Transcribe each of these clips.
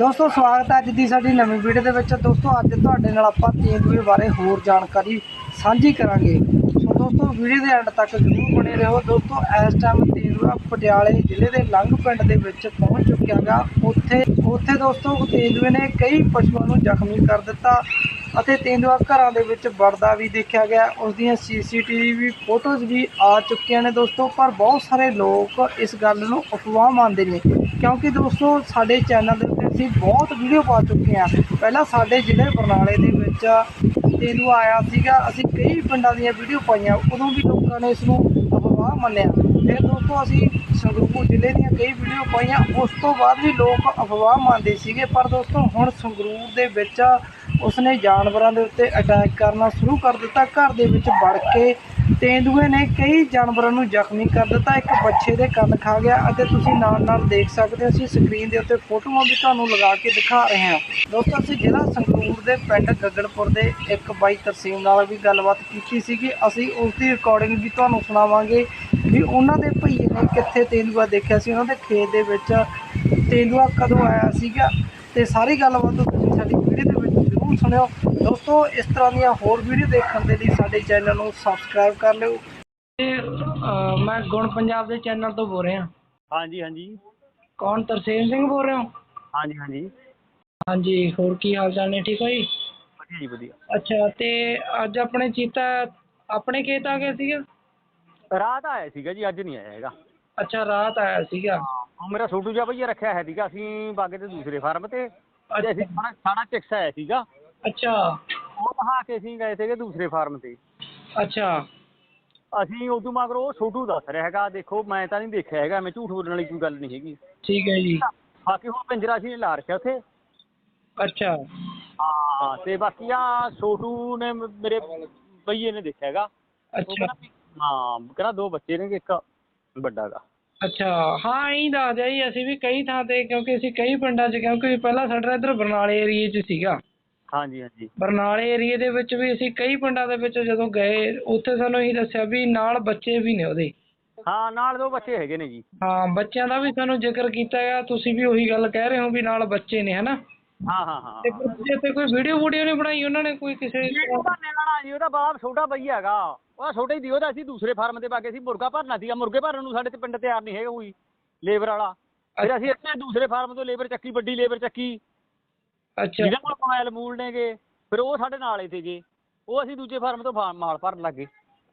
ਦੋਸਤੋ, ਸਵਾਗਤ ਹੈ ਅੱਜ ਦੀ ਸਾਡੀ ਨਵੀਂ ਵੀਡੀਓ ਦੇ ਵਿੱਚ। ਦੋਸਤੋ, ਅੱਜ ਤੁਹਾਡੇ ਨਾਲ ਆਪਾਂ ਤੇਂਦੂਏ ਬਾਰੇ ਹੋਰ ਜਾਣਕਾਰੀ ਸਾਂਝੀ ਕਰਾਂਗੇ। ਸੋ ਦੋਸਤੋ ਵੀਡੀਓ ਦੇ ਐਂਡ ਤੱਕ ਜ਼ਰੂਰ ਬਣੇ ਰਹੋ। ਦੋਸਤੋ, ਇਸ ਟਾਈਮ ਤੇਂਦੂਆ ਪਟਿਆਲੇ ਜ਼ਿਲ੍ਹੇ ਦੇ ਲੰਘ ਪਿੰਡ ਦੇ ਵਿੱਚ ਪਹੁੰਚ ਚੁੱਕਿਆ ਗਾ। ਉੱਥੇ ਉੱਥੇ ਦੋਸਤੋ, ਤੇਂਦੂਏ ਨੇ ਕਈ ਪਸ਼ੂਆਂ ਨੂੰ ਜ਼ਖਮੀ ਕਰ ਦਿੱਤਾ ਅਤੇ ਤੇਂਦੂਆ ਘਰਾਂ ਦੇ ਵਿੱਚ ਵੜਦਾ ਵੀ ਦੇਖਿਆ ਗਿਆ। ਉਸ ਦੀਆਂ ਸੀਸੀਟੀਵੀ ਫੋਟੋਜ਼ ਵੀ ਆ ਚੁੱਕੀਆਂ ਨੇ ਦੋਸਤੋ, ਪਰ ਬਹੁਤ ਸਾਰੇ ਲੋਕ ਇਸ ਗੱਲ ਨੂੰ ਅਫਵਾਹ ਮੰਨਦੇ ਨੇ। ਕਿਉਂਕਿ ਦੋਸਤੋ, ਸਾਡੇ ਚੈਨਲ ਦੇ ਅਸੀਂ ਬਹੁਤ ਵੀਡੀਓ ਪਾ ਚੁੱਕੇ ਹਾਂ। ਪਹਿਲਾਂ ਸਾਡੇ ਜ਼ਿਲ੍ਹੇ ਬਰਨਾਲੇ ਦੇ ਵਿੱਚ ਤੇਂਦੂਆ ਆਇਆ ਸੀਗਾ। ਅਸੀਂ ਕਈ ਪਿੰਡਾਂ ਦੀਆਂ ਵੀਡੀਓ ਪਾਈਆਂ। ਉਦੋਂ ਵੀ ਲੋਕਾਂ ਨੇ ਇਸ ਨੂੰ ਅਫਵਾਹ ਮੰਨਿਆ। ਫਿਰ ਦੋਸਤੋ, ਅਸੀਂ ਸੰਗਰੂਰ ਜ਼ਿਲ੍ਹੇ ਦੀਆਂ ਕਈ ਵੀਡੀਓ ਪਾਈਆਂ। ਉਸ ਤੋਂ ਬਾਅਦ ਵੀ ਲੋਕ ਅਫਵਾਹ ਮੰਨਦੇ ਸੀਗੇ। ਪਰ ਦੋਸਤੋ, ਹੁਣ ਸੰਗਰੂਰ ਦੇ ਵਿੱਚ ਉਸਨੇ ਜਾਨਵਰਾਂ ਦੇ ਉੱਤੇ ਅਟੈਕ ਕਰਨਾ ਸ਼ੁਰੂ ਕਰ ਦਿੱਤਾ। ਘਰ ਦੇ ਵਿੱਚ ਵੜ ਕੇ ਤੇਂਦੂਏ ਨੇ ਕਈ ਜਾਨਵਰਾਂ ਨੂੰ ਜ਼ਖਮੀ ਕਰ ਦਿੱਤਾ। ਇੱਕ ਬੱਚੇ ਦੇ ਕੰਨ ਖਾ ਗਿਆ ਅਤੇ ਤੁਸੀਂ ਨਾਲ ਨਾਲ ਦੇਖ ਸਕਦੇ ਹੋ, ਅਸੀਂ ਸਕਰੀਨ ਦੇ ਉੱਤੇ ਫੋਟੋਆਂ ਵੀ ਤੁਹਾਨੂੰ ਲਗਾ ਕੇ ਦਿਖਾ ਰਹੇ ਹਾਂ। ਦੋਸਤੋ, ਅਸੀਂ ਜ਼ਿਲ੍ਹਾ ਸੰਗਰੂਰ ਦੇ ਪਿੰਡ ਗੱਗੜਪੁਰ ਦੇ ਇੱਕ ਬਾਈ ਤਰਸੀਮ ਨਾਲ ਵੀ ਗੱਲਬਾਤ ਕੀਤੀ ਸੀਗੀ। ਅਸੀਂ ਉਸ ਦੀ ਰਿਕਾਰਡਿੰਗ ਵੀ ਤੁਹਾਨੂੰ ਸੁਣਾਵਾਂਗੇ ਵੀ ਉਹਨਾਂ ਦੇ ਭਈਏ ਨੇ ਕਿੱਥੇ ਤੇਂਦੂਆ ਦੇਖਿਆ ਸੀ। ਉਹਨਾਂ ਦੇ ਖੇਤ ਦੇ ਵਿੱਚ ਤੇਂਦੂਆ ਕਦੋਂ ਆਇਆ ਸੀਗਾ ਤੇ ਸਾਰੀ ਗੱਲਬਾਤ ਤੁਸੀਂ ਸਾਡੀ ਵੀਡੀਓ ਦੇ ਵਿੱਚ ਜ਼ਰੂਰ ਸੁਣਿਓ। ਦੋਸਤੋ ਇਸ ਤਰ੍ਹਾਂ ਦੀਆਂ ਹੋਰ ਵੀਡੀਓ ਦੇਖਣ ਦੇ ਲਈ ਸਾਡੇ ਚੈਨਲ ਨੂੰ ਸਬਸਕ੍ਰਾਈਬ ਕਰ ਲਿਓ। ਤੇ ਅਹ, ਮੈਂ ਗੁਣ ਪੰਜਾਬ ਦੇ ਚੈਨਲ ਤੋਂ ਬੋਲ ਰਿਹਾ। ਹਾਂਜੀ ਹਾਂਜੀ। ਕੌਣ? ਤਰਸੇਮ ਸਿੰਘ ਬੋਲ ਰਹੇ ਹੋ। ਹਾਂਜੀ ਹਾਂਜੀ। ਹਾਂਜੀ ਹੋਰ ਕੀ ਹਾਲ ਚਾਲ ਨੇ? ਠੀਕ ਹੋ ਜੀ? ਵਧੀਆ ਜੀ ਵਧੀਆ। ਅੱਛਾ ਤੇ ਅੱਜ ਆਪਣੇ ਚੀਤਾ ਆਪਣੇ ਖੇਤ ਆ ਗਿਆ ਸੀਗਾ? ਰਾਤ ਆਇਆ ਸੀਗਾ ਜੀ ਅੱਜ ਨਹੀਂ ਆਇਆ ਹੈਗਾ। ਅੱਛਾ ਰਾਤ ਆਇਆ ਸੀਗਾ। ਉਹ ਮੇਰਾ ਛੋਟੂ ਜਿਹਾ ਭਈਆ ਰੱਖਿਆ ਹੈ ਸੀਗਾ ਅਸੀਂ ਬਾਗੇ ਦੇ ਦੂਸਰੇ ਫਾਰਮ ਤੇ। ਤੇ ਅਸੀਂ ਸਾਡਾ ਸਾਡਾ ਚਿਕਸ ਆਇਆ ਸੀਗਾ। ਅੱਛਾ। ਉਹ ਨਹਾ ਕੇ ਅਸੀਂ ਗਏ ਸੀਗੇ ਦੂਸਰੇ ਫਾਰਮ ਤੇ। ਅੱਛਾ। ਅਸੀਂ ਉਦੋਂ ਮਗਰ ਉਹ ਛੋਟੂ ਦੱਸ ਰਿਹਾ ਹੈਗਾ ਦੇਖੋ ਮੈਂ ਤਾਂ ਨਹੀਂ ਦੇਖਿਆ ਹੈਗਾ ਮੈਂ ਝੂਠ ਬੋਲਣ ਵਾਲੀ ਕੋਈ ਗੱਲ ਨਹੀਂ ਹੈਗੀ। ਠੀਕ ਹੈ ਜੀ। ਬਾਕੀ ਹੁਣ ਪਿੰਜਰਾ ਨੇ ਲਾ ਰੱਖਿਆ ਉੱਥੇ। ਅੱਛਾ। ਹਾਂ ਤੇ ਬਾਕੀ ਆ ਛੋਟੂ ਨੇ ਮ- ਮੇਰੇ ਭਈਏ ਨੇ ਦੇਖਿਆ ਹੈਗਾ। ਉਹ ਅੱਛਾ। ਕਹਿੰਦਾ ਵੀ ਹਾਂ ਕਹਿੰਦਾ ਦੋ ਬੱਚੇ ਨੇ ਇੱਕ ਵੱਡਾ ਗਾ ਅੱਛਾ ਹਾਂ ਇਹੀ ਦੱਸ ਦਿਆ ਜੀ ਅਸੀਂ ਵੀ ਕਈ ਥਾਂ ਤੇ ਕਿਉਂਕਿ ਅਸੀਂ ਕਈ ਪਿੰਡਾਂ 'ਚ ਕਿਉਂਕਿ ਪਹਿਲਾਂ ਸਾਡਾ ਇੱਧਰ ਬਰਨਾਲੇ ਏਰੀਏ 'ਚ ਸੀਗਾ। ਹਾਂਜੀ ਹਾਂਜੀ। ਬਰਨਾਲੇ ਏਰੀਏ ਦੇ ਵਿੱਚ ਵੀ ਅਸੀਂ ਕਈ ਪਿੰਡਾਂ ਦੇ ਵਿੱਚ ਜਦੋਂ ਗਏ ਉੱਥੇ ਸਾਨੂੰ ਇਹੀ ਦੱਸਿਆ ਵੀ ਨਾਲ ਬੱਚੇ ਵੀ ਨੇ ਉਹਦੇ। ਹਾਂ ਨਾਲ ਦੋ ਬੱਚੇ ਹੈਗੇ ਨੇ ਜੀ। ਹਾਂ ਬੱਚਿਆਂ ਦਾ ਵੀ ਸਾਨੂੰ ਜ਼ਿਕਰ ਕੀਤਾ ਗਿਆ ਤੁਸੀਂ ਵੀ ਉਹੀ ਗੱਲ ਕਹਿ ਰਹੇ ਹੋ ਵੀ ਨਾਲ ਬੱਚੇ ਨੇ ਹਨਾ? ਹਾਂ ਹਾਂ ਹਾਂ। ਤੇ ਫਿਰ ਤੁਸੀਂ ਇੱਥੇ ਕੋਈ ਵੀਡੀਓ ਵੀਡੀਓ ਨਹੀਂ ਬਣਾਈ ਉਹਨਾਂ ਨੇ ਕੋਈ ਕਿਸੇ ਨਿਆਣਾ ਜੀ ਉਹਦਾ ਬਾਪ ਛੋਟਾ ਬਈਆ ਹੈਗਾ। ਉਹਦਾ ਛੋਟਾ ਹੀ ਦੀ ਉਹਦਾ ਅਸੀਂ ਦੂਸਰੇ ਫਾਰਮ ਤੇ ਪਾ ਕੇ ਅਸੀਂ ਮੁਰਗਾ ਭਰਨਾ ਸੀਗਾ। ਮੁਰਗੇ ਭਰਨ ਨੂੰ ਸਾਡੇ ਤੇ ਪਿੰਡ ਤਿਆਰ ਨਹੀਂ ਹੈਗਾ ਕੋਈ ਲੇਬਰ ਵਾਲਾ। ਫਿਰ ਅਸੀਂ ਇੱਥੇ ਦੂਸਰੇ ਫਾਰਮ ਤੋਂ ਲੇਬਰ ਚੱਕੀ ਵੱਡੀ ਲੇਬਰ ਚੱਕੀ। ਜਿਹਦੇ ਕੋਲ ਮੋਬਾਈਲ ਮੂਲ ਨੇਗੇ ਫਿਰ ਉਹ ਸਾਡੇ ਨਾਲ ਹੀ ਸੀਗੇ ਉਹ ਅਸੀਂ ਦੂਜੇ ਫਾਰਮ ਤੋਂ ਫਾ- ਮਾਲ ਭਰਨ ਲੱਗੇ।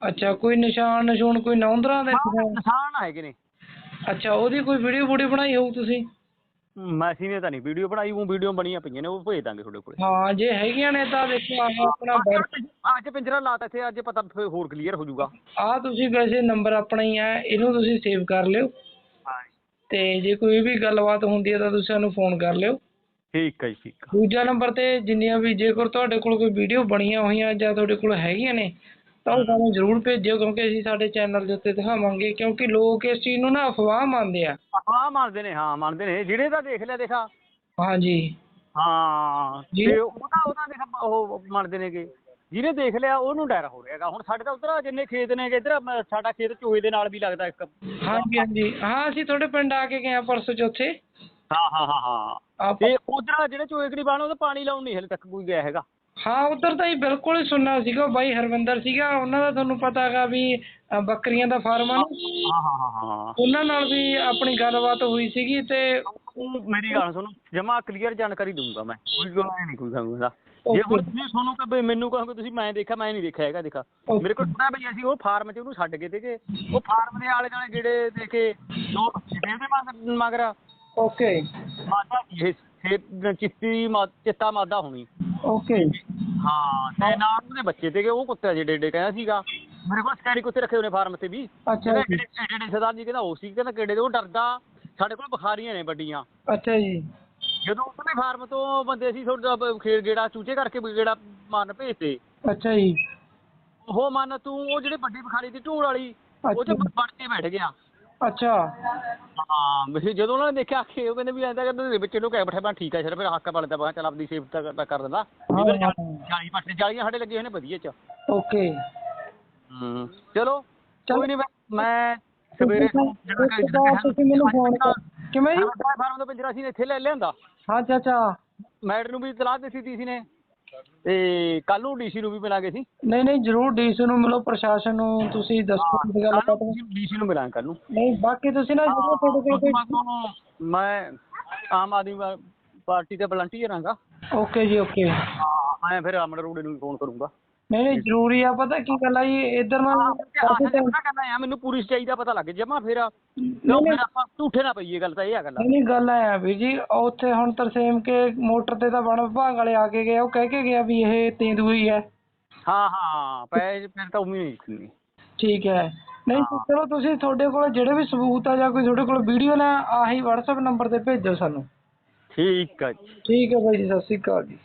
ਅੱਛਾ ਕੋਈ ਨਿਸ਼ਾਨ ਨਿਸ਼ੂਨ ਕੋਈ ਨੌਂਦਰਾਂ ਦੇ ਨਿਸ਼ਾਨ? ਹੈਗੇ ਨੇ। ਅੱਛਾ ਉਹਦੀ ਕੋਈ ਵੀਡੀਓ ਵੀਡੀਓ ਬਣਾਈ ਹੋਊ ਤੁਸੀਂ? ਮੈਂ ਅਸੀਂ ਨੇ ਤਾਂ ਨਹੀਂ ਵੀਡੀਓ ਬਣਾਈ ਉਹ ਵੀਡੀਓ ਬਣੀਆਂ ਪਈਆਂ ਨੇ ਉਹ ਭੇਜ ਦਾਂਗੇ ਤੁਹਾਡੇ ਕੋਲੇ। ਹਾਂ ਜੇ ਹੈਗੀਆਂ ਨੇ ਤਾਂ ਦੇਖੋ ਆਹ ਆਪਣਾ ਅੱਜ ਪਿੰਜਰਾ ਲਾਤਾ ਇੱਥੇ ਅੱਜ ਪਤਾ ਹੋਰ ਕਲੀਅਰ ਹੋ ਜਾਊਗਾ। ਆ ਤੁਸੀਂ ਵੈਸੇ ਨੰਬਰ ਆਪਣਾ ਹੀ ਆ ਇਹਨੂੰ ਤੁਸੀਂ ਸੇਵ ਕਰ ਲਿਓ। ਹਾਂ ਤੇ ਜੇ ਕੋਈ ਵੀ ਗੱਲਬਾਤ ਹੁੰਦੀ ਹੈ ਤਾਂ ਤੁਸੀਂ ਸਾਨੂੰ ਫੋਨ ਕਰ ਲਿਓ। ਠੀਕ ਹੈ ਜੀ ਠੀਕ ਆ। ਦੂਜਾ ਨੰਬਰ ਤੇ ਜਿੰਨੀਆਂ ਵੀ ਜੇਕਰ ਤੁਹਾਡੇ ਕੋਲ ਕੋਈ ਵੀਡੀਓ ਬਣੀਆਂ ਹੋਈਆਂ ਜਾਂ ਤੁਹਾਡੇ ਕੋਲ ਹੈਗੀਆਂ ਨੇ ਤਾਂ ਉਹ ਸਾਨੂੰ ਜ਼ਰੂਰ ਭੇਜਿਓ ਕਿਉਂਕਿ ਅਸੀਂ ਸਾਡੇ ਚੈਨਲ ਦੇ ਉੱਤੇ ਦਿਖਾਵਾਂਗੇ ਕਿਉਂਕਿ ਲੋਕ ਇਸ ਚੀਜ਼ ਨੂੰ ਨਾ ਅਫਵਾਹ ਮੰਨਦੇ ਆ। ਹਾਂ ਮੰਨਦੇ ਨੇ ਹਾਂ ਮੰਨਦੇ ਨੇ। ਜਿਹੜੇ ਤਾਂ ਦੇਖ ਲਿਆ ਦੇਖਾ। ਹਾਂਜੀ। ਹਾਂ ਜੀ। ਤੇ ਉਹਦਾ ਉਹਦਾ ਦੇਖ ਉਹ ਮੰਨਦੇ ਨੇਗੇ ਜਿਹਨੇ ਦੇਖ ਲਿਆ ਉਹਨੂੰ ਡਰ ਹੋ ਰਿਹਾਗਾ ਹੁਣ ਸਾਡੇ ਤਾਂ ਉਧਰ ਜਿੰਨੇ ਖੇਤ ਨੇਗੇ ਇੱਧਰ ਸਾਡਾ ਖੇਤ ਚੋਏ ਦੇ ਨਾਲ ਵੀ ਲੱਗਦਾ ਇੱਕ। ਹਾਂਜੀ ਹਾਂਜੀ। ਹਾਂ ਅਸੀਂ ਤੁਹਾਡੇ ਪਿੰਡ ਆ ਕੇ ਗਏ ਆ ਪਰਸੋਂ ਚੌਥੇ। ਹਾਂ ਹਾਂ ਹਾਂ ਹਾਂ। ਆਪ ਤੇ ਉਧਰ ਜਿਹੜੇ ਚੋਏ ਕਰੀ ਬਾਣ ਉਹਦਾ ਪਾਣੀ ਲਾਉਣ ਨਹੀਂ ਹਲੇ ਤੱਕ ਕੋਈ ਗਿਆ ਹੈਗਾ। ਹਾਂ ਉਧਰ ਤਾਂ ਹੀ ਬਿਲਕੁਲ ਹੀ ਸੁਣਨਾ ਸੀਗਾ ਬਾਈ ਹਰਵਿੰਦਰ ਸੀਗਾ ਉਹਨਾਂ ਦਾ ਤੁਹਾਨੂੰ ਪਤਾ ਹੈਗਾ ਵੀ ਅ, ਬੱਕਰੀਆਂ ਦਾ ਫਾਰਮ ਆ ਨਾ। ਹਾਂ ਹਾਂ ਹਾਂ ਹਾਂ। ਉਹਨਾਂ ਨਾਲ ਵੀ ਆਪਣੀ ਗੱਲਬਾਤ ਹੋਈ ਸੀਗੀ ਤੇ ਉਹ ਮੇਰੀ ਗੱਲ ਸੁਣੋ ਜਮਾ ਕਲੀਅਰ ਜਾਣਕਾਰੀ ਦਊਂਗਾ ਮੈਂ ਕੋਈ ਗੱਲ ਨਹੀਂ ਕੋਈ ਗੱਲ ਜੇ ਹੁਣ ਤੁਸੀਂ ਤੁਹਾਨੂੰ ਕਹੇ ਮੈਨੂੰ ਕਹੋਗੇ ਤੁਸੀਂ ਮੈਂ ਦੇਖਿਆ ਮੈਂ ਨਹੀਂ ਦੇਖਿਆ ਹੈਗਾ ਦੇਖਾ। Okay. ਮੇਰੇ ਕੋਲ ਥੋੜਾ ਭਈ ਅਸੀਂ ਉਹ ਫਾਰਮ 'ਚ ਉਹਨੂੰ ਛੱਡ ਕੇ ਤੇ ਉਹ ਫਾਰਮ ਦੇ ਆਲੇ ਦੁਆਲੇ ਜਿਹੜੇ ਦੇ ਕੇ ਦੋ ਬੱਚੇ ਦੇ ਮਗਰ ਮਗਰ। ਓਕੇ ਮਾਦਾ ਇਹ ਇਹ ਚਿੱਤੀ ਮਾ- ਚਿੱਟਾ ਮਾਦਾ ਹੋਣੀ। ਓਕੇ ਹਾਂ ਤੇ ਨਾਲ ਉਹਦੇ ਬੱਚੇ ਤੇ ਉਹ ਕੁੱਤੇ ਜਿਹੜੇ ਏਡੇ ਕਹਿੰਦਾ ਸੀਗਾ ਮੇਰੇ ਕੋਲ ਸਕੈਰੀ ਕੁੱਤੇ ਰੱਖੇ ਨੇ ਫਾਰਮ ਤੇ ਵੀ। ਅੱਛਾ ਜੀ ਜਿਹੜੇ ਸਰਦਾਰ ਜੀ ਕਹਿੰਦਾ ਉਹ ਸੀ ਕਹਿੰਦਾ ਕਿਹੜੇ ਦੇ ਉਹ ਡਰਦਾ। ਸਾਡੇ ਕੋਲ ਬੁਖਾਰੀਆਂ ਨੇ ਵੱਡੀਆਂ। ਅੱਛਾ ਜੀ। ਜਦੋਂ ਉਹਨੇ ਫਾਰਮ ਤੋਂ ਬੰਦੇ ਸੀ ਤੁਹਾਡਾ ਖੇਡ ਗੇੜਾ ਚੂਚੇ ਕਰਕੇ ਵੀ ਗੇੜਾ ਮਾਰਨ ਭੇਜਤੇ। ਅੱਛਾ ਜੀ। ਉਹ ਮੰਨ ਤੂੰ ਉਹ ਜਿਹੜੇ ਵੱਡੀ ਬੁਖਾਰੀ ਦੀ ਢੂੜ ਵਾਲੀ ਉਹ ਚ ਅੱਛਾ। ਵੜ ਕੇ ਬੈਠ ਗਿਆ। ਅੱਛਾ। ਹਾਂ ਜਦੋਂ ਉਹਨਾਂ ਨੇ ਦੇਖਿਆ ਕਿ ਉਹ ਕਹਿੰਦੇ ਵੀ ਐਂਦਾ ਕਹਿੰਦੇ ਦੇ ਵਿੱਚ ਨੂੰ ਕਹਿ ਬੈਠਾ ਮੈਂ ਠੀਕ ਆ ਸ਼ਰ ਫਿਰ ਹੱਕ ਬਲਦਾ ਬਾ ਚੱਲ ਆਪਦੀ ਸੇਫ ਤਾਂ ਕਰ ਦਿੰਦਾ। ਹਾਂ। ਜਾਲੀ ਪੱਟ ਜਾਲੀਆਂ ਸਾਡੇ ਲੱਗੇ ਹੋਏ ਨੇ ਵਧੀਆ ਚ। ਓਕੇ। ਹੂੰ ਚਲੋ। ਕੋਈ ਨਹੀਂ ਮੈਂ ਸਵੇਰੇ ਤੁਸੀਂ ਮੈਨੂੰ ਫੋਨ ਕਿਵੇਂ ਜੀ? ਫਾਰਮ ਤੋਂ ਪਿੰਜਰਾ ਸੀ ਨੇ ਇੱਥੇ ਲੈ ਲਿਆਂਦਾ। ਹਾਂ ਚਾਚਾ ਮੈਡਮ ਨੂੰ ਵੀ ਇਤਲਾਹ ਦਿੱਤੀ ਨੇ। ਤੇ ਕੱਲ ਨੂੰ ਡੀਸੀ ਨੂੰ ਵੀ ਮਿਲਾਂਗੇ ਸੀ ਨਹੀਂ ਨਹੀਂ ਜਰੂਰ ਡੀਸੀ ਨੂੰ ਮਿਲੋ ਪ੍ਰਸ਼ਾਸਨ ਨੂੰ ਤੁਸੀਂ ਦੱਸੋ ਕੀ ਗੱਲ ਕਰਦੇ ਡੀਸੀ ਨੂੰ ਮਿਲਾਂਗੇ ਕੱਲ ਨੂੰ। ਨਹੀਂ ਬਾਕੀ ਤੁਸੀਂ ਨਾ ਜਦੋਂ ਤੁਹਾਡੇ ਕੋਲ ਕੋਈ ਮੈਂ ਆਮ ਆਦਮੀ ਪਾਰਟੀ ਦਾ ਵਲੰਟੀਅਰ ਹਾਂਗਾ। Okay ji okay. ਮੈਂ ਫਿਰ ਰੋੜੇ ਨੂੰ ਫੋਨ ਕਰੂੰਗਾ। ਨਹੀਂ ਨਹੀਂ ਜ਼ਰੂਰੀ ਆ ਪਤਾ ਕੀ ਗੱਲ ਆ ਜੀ ਇੱਧਰ ਨਾ ਕਾਫੀ time- ਆ ਮੈਨੂੰ ਪੂਰੀ ਸਟੇਜ ਦਾ ਪਤਾ ਲੱਗ ਜਮਾ ਫਿਰ ਆਪਾਂ ਝੂਠੇ ਨਾ ਪਈਏ ਗੱਲ ਤਾਂ ਇਹ ਆ ਗੱਲ ਨਹੀਂ ਨਹੀਂ ਗੱਲ ਆਇਆ ਵੀਰ ਜੀ ਉਹ ਉੱਥੇ ਹੁਣ ਤਰਸੇਮ ਕੇ ਮੋਟਰ ਤੇ ਤਾਂ ਵਣ ਵਿਭਾਗ ਵਾਲੇ ਆ ਕੇ ਗਏ ਉਹ ਕਹਿ ਕੇ ਗਿਆ ਵੀ ਇਹ ਤੇਂਦੂਈ ਹੈ ਹਾਂ। ਹਾਂ ਪੈ ਫਿਰ ਤਾਂ ਉਮੀ ਨਹੀਂ ਠੀਕ ਹੈ। ਨਹੀਂ ਤਾਂ ਚਲੋ ਤੁਸੀਂ ਤੁਹਾਡੇ ਕੋਲ ਜਿਹੜੇ ਵੀ ਸਬੂਤ ਆ ਜਾਂ ਕੋਈ ਤੁਹਾਡੇ ਕੋਲ ਵੀਡੀਓ ਨਾ ਆਹੀ WhatsApp ਨੰਬਰ ਤੇ ਭੇਜੋ ਸਾਨੂੰ। ਠੀਕ ਆ ਜੀ। ਠੀਕ ਹੈ ਬਾਈ ਜੀ ਸਤਿ ਸ਼੍ਰੀ ਅਕਾਲ ਜੀ।